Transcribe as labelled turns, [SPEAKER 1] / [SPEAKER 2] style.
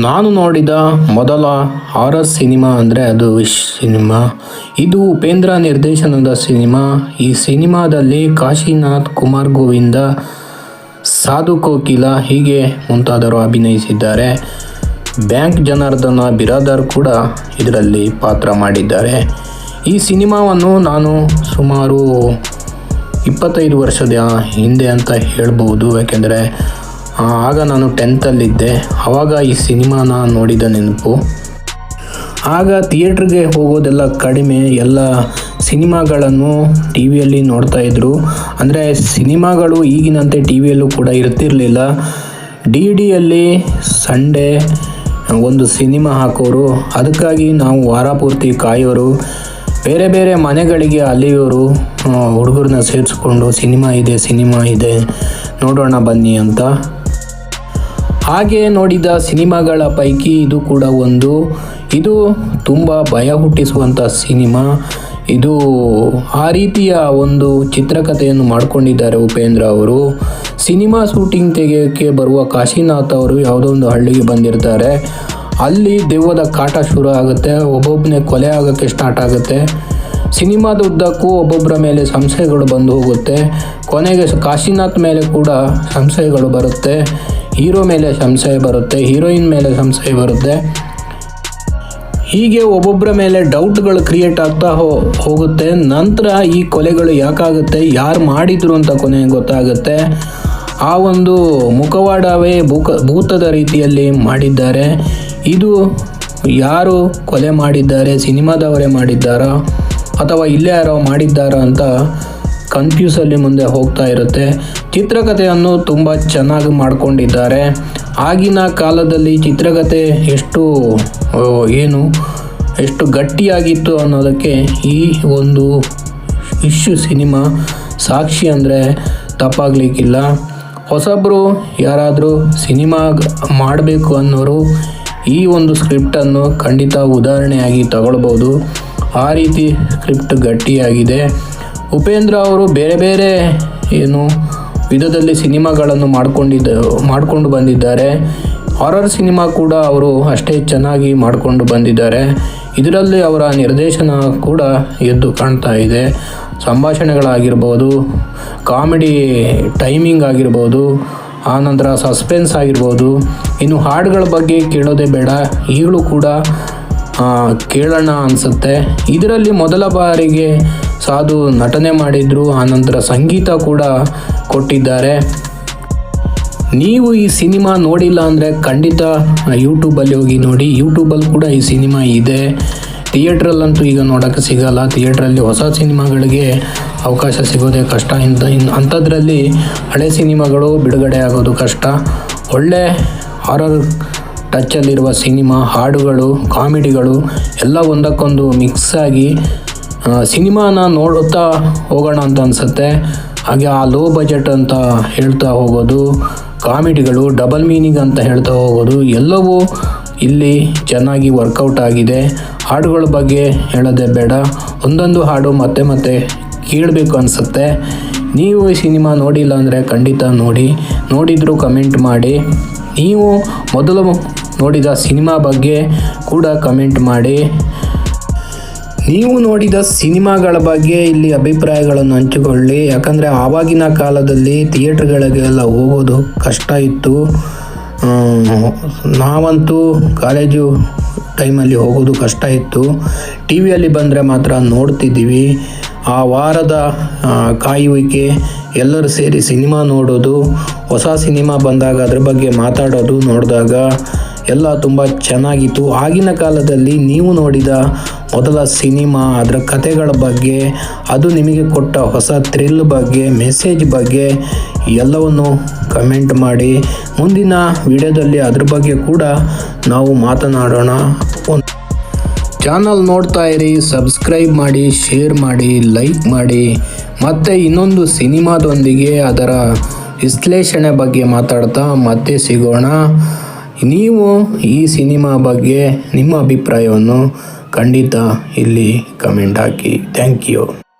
[SPEAKER 1] ನಾನು ನೋಡಿದ ಮೊದಲ ಹಾರರ್ ಸಿನಿಮಾ ಅಂದರೆ ಅದು ವಿಶ್ ಸಿನಿಮಾ ಇದು ಉಪೇಂದ್ರ ನಿರ್ದೇಶನದ ಸಿನಿಮಾ ಈ ಸಿನಿಮಾದಲ್ಲಿ ಕಾಶಿನಾಥ್ ಕುಮಾರ್ ಗೋವಿಂದ, ಸಾಧು ಕೋಕಿಲ ಹೀಗೆ ಮುಂತಾದರು ಅಭಿನಯಿಸಿದ್ದಾರೆ. ಬ್ಯಾಂಕ್ ಜನಾರ್ದನ ಬಿರಾದರ್ ಕೂಡ ಇದರಲ್ಲಿ ಪಾತ್ರ ಮಾಡಿದ್ದಾರೆ. ಈ ಸಿನಿಮಾವನ್ನು ನಾನು ಸುಮಾರು ಇಪ್ಪತ್ತೈದು ವರ್ಷದ ಹಿಂದೆ ಅಂತ ಹೇಳ್ಬೋದು ಯಾಕೆಂದರೆ ಆಗ ನಾನು ಟೆಂತಲ್ಲಿದ್ದೆ ಆವಾಗ ಈ ಸಿನಿಮಾನ ನೋಡಿದ ನೆನಪು. ಆಗ ಥಿಯೇಟ್ರಿಗೆ ಹೋಗೋದೆಲ್ಲ ಕಡಿಮೆ. ಎಲ್ಲ ಸಿನಿಮಾಗಳನ್ನು ಟಿ ವಿಯಲ್ಲಿ ನೋಡ್ತಾ ಇದ್ರು. ಅಂದರೆ ಸಿನಿಮಾಗಳು ಈಗಿನಂತೆ ಟಿ ವಿಯಲ್ಲೂ ಕೂಡ ಇರ್ತಿರಲಿಲ್ಲ. ಡಿ ಡಿಯಲ್ಲಿ ಸಂಡೇ ಒಂದು ಸಿನಿಮಾ ಹಾಕೋರು. ಅದಕ್ಕಾಗಿ ನಾವು ವಾರ ಪೂರ್ತಿ ಕಾಯೋರು. ಬೇರೆ ಬೇರೆ ಮನೆಗಳಿಗೆ ಅಲ್ಲಿಯೋರು. ಹುಡುಗರನ್ನ ಸೇರಿಸ್ಕೊಂಡು ಸಿನಿಮಾ ಇದೆ ಸಿನಿಮಾ ಇದೆ. ನೋಡೋಣ ಬನ್ನಿ ಅಂತ. ಹಾಗೆ ನೋಡಿದ ಸಿನಿಮಾಗಳ ಪೈಕಿ ಇದು ಕೂಡ ಒಂದು. ಇದು ತುಂಬ ಭಯ ಹುಟ್ಟಿಸುವಂಥ ಸಿನಿಮಾ. ಇದು ಆ ರೀತಿಯ ಒಂದು ಚಿತ್ರಕಥೆಯನ್ನು ಮಾಡಿಕೊಂಡಿದ್ದಾರೆ ಉಪೇಂದ್ರ ಅವರು. ಸಿನಿಮಾ ಶೂಟಿಂಗ್ ತೆಗೆಯೋಕ್ಕೆ ಬರುವ ಕಾಶಿನಾಥ್ ಅವರು ಯಾವುದೋ ಒಂದು ಹಳ್ಳಿಗೆ ಬಂದಿರ್ತಾರೆ. ಅಲ್ಲಿ ದೆವ್ವದ ಕಾಟ ಶುರು ಆಗುತ್ತೆ ಒಬ್ಬೊಬ್ಬನೇ ಕೊಲೆ ಆಗೋಕ್ಕೆ ಸ್ಟಾರ್ಟ್ ಆಗುತ್ತೆ. ಸಿನಿಮಾದ ಉದ್ದಕ್ಕೂ ಒಬ್ಬೊಬ್ಬರ ಮೇಲೆ ಸಂಶಯಗಳು ಬಂದು ಹೋಗುತ್ತೆ. ಕೊನೆಗೆ ಕಾಶಿನಾಥ್ ಮೇಲೆ ಕೂಡ ಸಂಶಯಗಳು ಬರುತ್ತೆ. ಹೀರೋ ಮೇಲೆ ಸಂಶಯ ಬರುತ್ತೆ, ಹೀರೋಯಿನ್ ಮೇಲೆ ಸಂಶಯ ಬರುತ್ತೆ. ಹೀಗೆ ಒಬ್ಬೊಬ್ಬರ ಮೇಲೆ ಡೌಟ್ಗಳು ಕ್ರಿಯೇಟ್ ಆಗ್ತಾ ಹೋ, ಹೋಗುತ್ತೆ. ನಂತರ ಈ ಕೊಲೆಗಳು ಯಾಕಾಗುತ್ತೆ, ಯಾರು ಮಾಡಿದ್ರು ಅಂತ ಕೊನೆಗೆ ಗೊತ್ತಾಗುತ್ತೆ. ಆ ಒಂದು ಮುಖವಾಡವೇ ಭೂಕ, ಭೂತದ ರೀತಿಯಲ್ಲಿ ಮಾಡಿದ್ದಾರೆ. ಇದು ಯಾರು ಕೊಲೆ ಮಾಡಿದ್ದಾರೆ, ಸಿನಿಮಾದವರೇ ಮಾಡಿದ್ದಾರಾ, ಅಥವಾ ಇಲ್ಲೇ ಯಾರೋ ಮಾಡಿದ್ದಾರಾ ಅಂತ ಕನ್ಫ್ಯೂಸಲ್ಲಿ ಮುಂದೆ ಹೋಗ್ತಾ ಇರುತ್ತೆ. ಚಿತ್ರಕಥೆಯನ್ನು ತುಂಬ ಚೆನ್ನಾಗಿ ಮಾಡಿಕೊಂಡಿದ್ದಾರೆ. ಆಗಿನ ಕಾಲದಲ್ಲಿ ಚಿತ್ರಕಥೆ ಎಷ್ಟು ಏನು, ಎಷ್ಟು ಗಟ್ಟಿಯಾಗಿತ್ತು ಅನ್ನೋದಕ್ಕೆ ಈ ಒಂದು ಇಶ್ಯೂ ಸಿನಿಮಾ ಸಾಕ್ಷಿ ಅಂದರೆ ತಪ್ಪಾಗಲಿಕ್ಕಿಲ್ಲ. ಹೊಸಬ್ರು ಯಾರಾದರೂ ಸಿನಿಮಾ ಮಾಡಬೇಕು ಅನ್ನೋರು ಈ ಒಂದು ಸ್ಕ್ರಿಪ್ಟನ್ನು ಖಂಡಿತ ಉದಾಹರಣೆಯಾಗಿ ತಗೊಳ್ಬೋದು. ಆ ರೀತಿ ಸ್ಕ್ರಿಪ್ಟ್ ಗಟ್ಟಿಯಾಗಿದೆ. ಉಪೇಂದ್ರ ಅವರು ಬೇರೆ ಬೇರೆ, ಏನು ವಿಧದಲ್ಲಿ ಸಿನಿಮಾಗಳನ್ನು ಮಾಡಿಕೊಂಡಿದ್ದ, ಮಾಡಿಕೊಂಡು ಬಂದಿದ್ದಾರೆ. ಹಾರರ್ ಸಿನಿಮಾ ಕೂಡ ಅವರು ಅಷ್ಟೇ ಚೆನ್ನಾಗಿ ಮಾಡಿಕೊಂಡು ಬಂದಿದ್ದಾರೆ. ಇದರಲ್ಲಿ ಅವರ ನಿರ್ದೇಶನ ಕೂಡ ಎದ್ದು ಕಾಣ್ತಾ ಇದೆ. ಸಂಭಾಷಣೆಗಳಾಗಿರ್ಬೋದು, ಕಾಮಿಡಿ ಟೈಮಿಂಗ್ ಆಗಿರ್ಬೋದು ಆನಂತರ ಸಸ್ಪೆನ್ಸ್ ಆಗಿರ್ಬೋದು. ಇನ್ನು ಹಾಡುಗಳ ಬಗ್ಗೆ ಕೇಳೋದೇ ಬೇಡ, ಈಗಲೂ ಕೂಡ ಕೇಳೋಣ ಅನಿಸುತ್ತೆ. ಇದರಲ್ಲಿ ಮೊದಲ ಬಾರಿಗೆ ಸಾಧು ನಟನೆ ಮಾಡಿದ್ರು, ಆನಂತರ ಸಂಗೀತ ಕೂಡ ಕೊಟ್ಟಿದ್ದಾರೆ. ನೀವು ಈ ಸಿನಿಮಾ ನೋಡಿಲ್ಲ ಅಂದರೆ ಖಂಡಿತ ಯೂಟ್ಯೂಬಲ್ಲಿ ಹೋಗಿ ನೋಡಿ. ಯೂಟ್ಯೂಬಲ್ಲಿ ಕೂಡ ಈ ಸಿನಿಮಾ ಇದೆ. ಥಿಯೇಟ್ರಲ್ಲಂತೂ ಈಗ ನೋಡೋಕ್ಕೆ ಸಿಗಲ್ಲ. ಥಿಯೇಟ್ರಲ್ಲಿ ಹೊಸ ಸಿನಿಮಾಗಳಿಗೆ ಅವಕಾಶ ಸಿಗೋದೇ ಕಷ್ಟ. ಇಂಥ ಇನ್ ಅಂಥದ್ರಲ್ಲಿ ಹಳೆ ಸಿನಿಮಾಗಳು ಬಿಡುಗಡೆ ಆಗೋದು ಕಷ್ಟ. ಒಳ್ಳೆ ಹಾರರ್ ಟಚ್ಚಲ್ಲಿರುವ ಸಿನಿಮಾ, ಹಾಡುಗಳು, ಕಾಮಿಡಿಗಳು ಎಲ್ಲ ಒಂದಕ್ಕೊಂದು ಮಿಕ್ಸ್ ಆಗಿ ಸಿನಿಮಾನ ನೋಡುತ್ತಾ ಹೋಗೋಣ ಅಂತ ಅನಿಸುತ್ತೆ. ಹಾಗೆ ಆ ಲೋ ಬಜೆಟ್ ಅಂತ ಹೇಳ್ತಾ ಹೋಗೋದು, ಕಾಮಿಡಿಗಳು ಡಬಲ್ ಮೀನಿಂಗ್ ಅಂತ ಹೇಳ್ತಾ ಹೋಗೋದು, ಎಲ್ಲವೂ ಇಲ್ಲಿ ಚೆನ್ನಾಗಿ ವರ್ಕೌಟ್ ಆಗಿದೆ. ಹಾಡುಗಳ ಬಗ್ಗೆ ಹೇಳೋದೇ ಬೇಡ. ಒಂದೊಂದು ಹಾಡು ಮತ್ತೆ ಮತ್ತೆ ಕೇಳಬೇಕು ಅನಿಸುತ್ತೆ. ನೀವು ಈ ಸಿನಿಮಾ ನೋಡಿಲ್ಲ ಅಂದರೆ ಖಂಡಿತ ನೋಡಿ. ನೋಡಿದರೂ ಕಮೆಂಟ್ ಮಾಡಿ. ನೀವು ಮೊದಲು ನೋಡಿದ ಸಿನಿಮಾ ಬಗ್ಗೆ ಕೂಡ ಕಮೆಂಟ್ ಮಾಡಿ. ನೀವು ನೋಡಿದ ಸಿನಿಮಾಗಳ ಬಗ್ಗೆ ಇಲ್ಲಿ ಅಭಿಪ್ರಾಯಗಳನ್ನು ಹಂಚಿಕೊಳ್ಳಿ. ಯಾಕಂದರೆ ಆವಾಗಿನ ಕಾಲದಲ್ಲಿ ಥಿಯೇಟ್ರ್ಗಳಿಗೆಲ್ಲ ಹೋಗೋದು ಕಷ್ಟ ಇತ್ತು. ನಾವಂತೂ ಕಾಲೇಜು ಟೈಮಲ್ಲಿ ಹೋಗೋದು ಕಷ್ಟ ಇತ್ತು. ಟಿ ವಿಯಲ್ಲಿ ಬಂದರೆ ಮಾತ್ರ ನೋಡ್ತಿದ್ದೀವಿ. ಆ ವಾರದ ಕಾಯುವಿಕೆ, ಎಲ್ಲರೂ ಸೇರಿ ಸಿನಿಮಾ ನೋಡೋದು, ಹೊಸ ಸಿನಿಮಾ ಬಂದಾಗ ಅದ್ರ ಬಗ್ಗೆ ಮಾತಾಡೋದು ನೋಡಿದಾಗ ಎಲ್ಲ ತುಂಬ ಚೆನ್ನಾಗಿತ್ತು. ಆಗಿನ ಕಾಲದಲ್ಲಿ ನೀವು ನೋಡಿದ ಮೊದಲ ಸಿನಿಮಾ, ಅದರ ಕಥೆಗಳ ಬಗ್ಗೆ, ಅದು ನಿಮಗೆ ಕೊಟ್ಟ ಹೊಸ ಥ್ರಿಲ್ ಬಗ್ಗೆ, ಮೆಸೇಜ್ ಬಗ್ಗೆ ಎಲ್ಲವನ್ನು ಕಮೆಂಟ್ ಮಾಡಿ. ಮುಂದಿನ ವಿಡಿಯೋದಲ್ಲಿ ಅದ್ರ ಬಗ್ಗೆ ಕೂಡ ನಾವು ಮಾತನಾಡೋಣ. ಚಾನಲ್ ನೋಡ್ತಾ ಇರಿ, ಸಬ್ಸ್ಕ್ರೈಬ್ ಮಾಡಿ, ಶೇರ್ ಮಾಡಿ, ಲೈಕ್ ಮಾಡಿ. ಮತ್ತೆ ಇನ್ನೊಂದು ಸಿನಿಮಾದೊಂದಿಗೆ ಅದರ ವಿಶ್ಲೇಷಣೆ ಬಗ್ಗೆ ಮಾತಾಡ್ತಾ ಮತ್ತೆ ಸಿಗೋಣ. ನೀವು ಈ ಸಿನಿಮಾ ಬಗ್ಗೆ ನಿಮ್ಮ ಅಭಿಪ್ರಾಯವನ್ನು ಖಂಡಿತ ಇಲ್ಲಿ ಕಮೆಂಟ್ ಹಾಕಿ. Thank you.